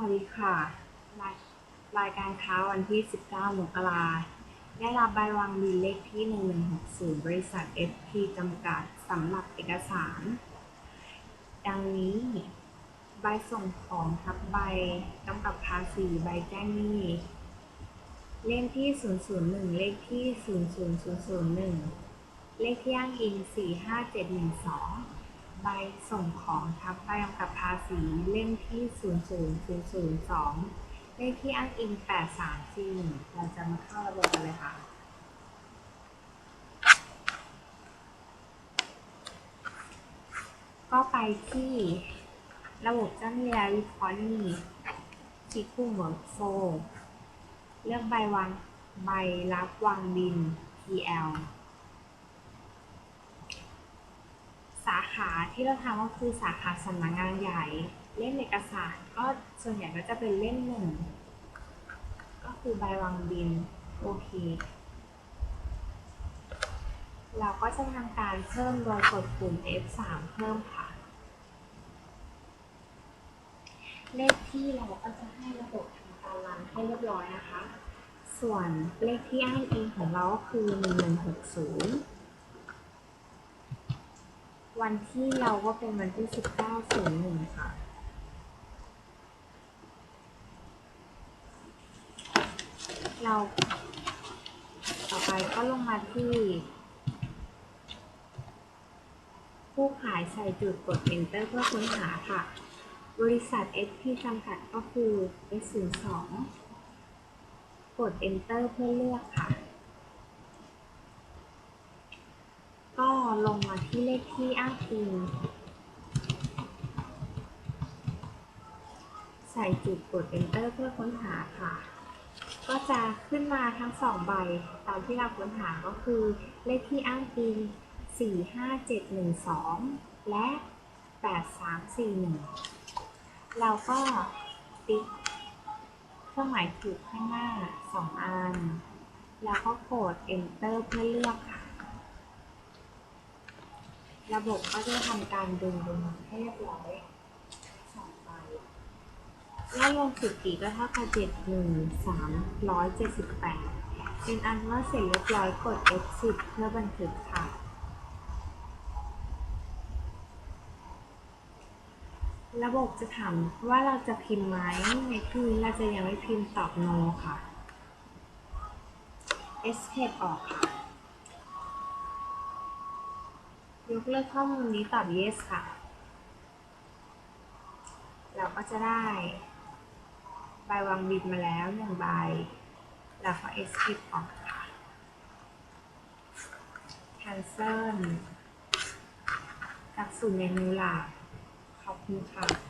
วัสดีค่ะรายรายการค้าวันที่ 19มกราได้รับใบวางบินเลขที่ 1160 บริษัท FP จำกัดสำหรับเอกสาร ดังนี้ ใบส่งของทับใบกำกับภาษีใบแจ้งหนี้ เล่มที่ 001 เลขที่ 00001 เลขที่อ้างอิง 45712 ใบส่งของทับใบกำกับภาษีเล่มที่ 00002 เลขที่อ้างอิง 8341 เราจะมาเข้าระบบกันเลยค่ะ ก็ไปที่ระบบเจ้าหนี้และวิเคราะห์หนี้ที่กุ้งเวิร์กโฟเลือกใบวางใบรับวางบิน PL สา ขาที่เราทำก็คือสาขาสำนักงานใหญ่ เล่มเอกสารก็ส่วนใหญ่ก็จะเป็นเล่มหนึ่งก็คือใบวางบินโอเค เราก็จะทำการเพิ่มโดยกดปุ่ม F3 เพิ่มค่ะ เลขที่เราก็จะให้ระบบทำการรันให้เรียบร้อยนะคะ ส่วนเลขที่อ้างอิงของเราก็คือ 1160 วันที่เราก็เป็นวันที่1901ค่ะ เราต่อไปก็ลงมาที่ ผู้ขายใส่จุดกด enter เพื่อค้นหาค่ะ บริษัท SP จำกัดก็คือ S02 กด enter เพื่อเลือกค่ะ ก็ลงมาที่เล ขที่อ้างอิงใส่จุดกด enter เพื่อค้นหาค่ะ ก็จะขึ้นมาทั้งสองใบ ตามที่เราค้นหาก็คือ เลขที่อ้างอิง 45712 และ 8341 เราก็ติ๊กเครื่องหมายถูกข้างหน้า 2 อัน แล้วก็กด enter เพื่อเลือกค่ะ ระบบก็จะทำการดึงลงมาให้เรียบร้อยสองใบแล้วรวมสุทธิก็เท่ากับเจ็ดหนึ่งสามร้อยเจ็ดสิบแปดเป็นอันว่าเสร็จเรียบร้อยกด F10 เพื่อบันทึกค่ะ ระบบจะถามว่าเราจะพิมพ์ไหมในที่นี้เราจะยังไม่พิมพ์ตอบ no ค่ะ escape ออกค่ะ ยกเลิกข้อมูลนี้ตอบ yes ค่ะ เราก็จะได้ใบวางบิดมาแล้วหนึ่งใบแล้วก็ escape ออกค่ะ cancel จากสู่เมนูหลักขอบคุณค่ะ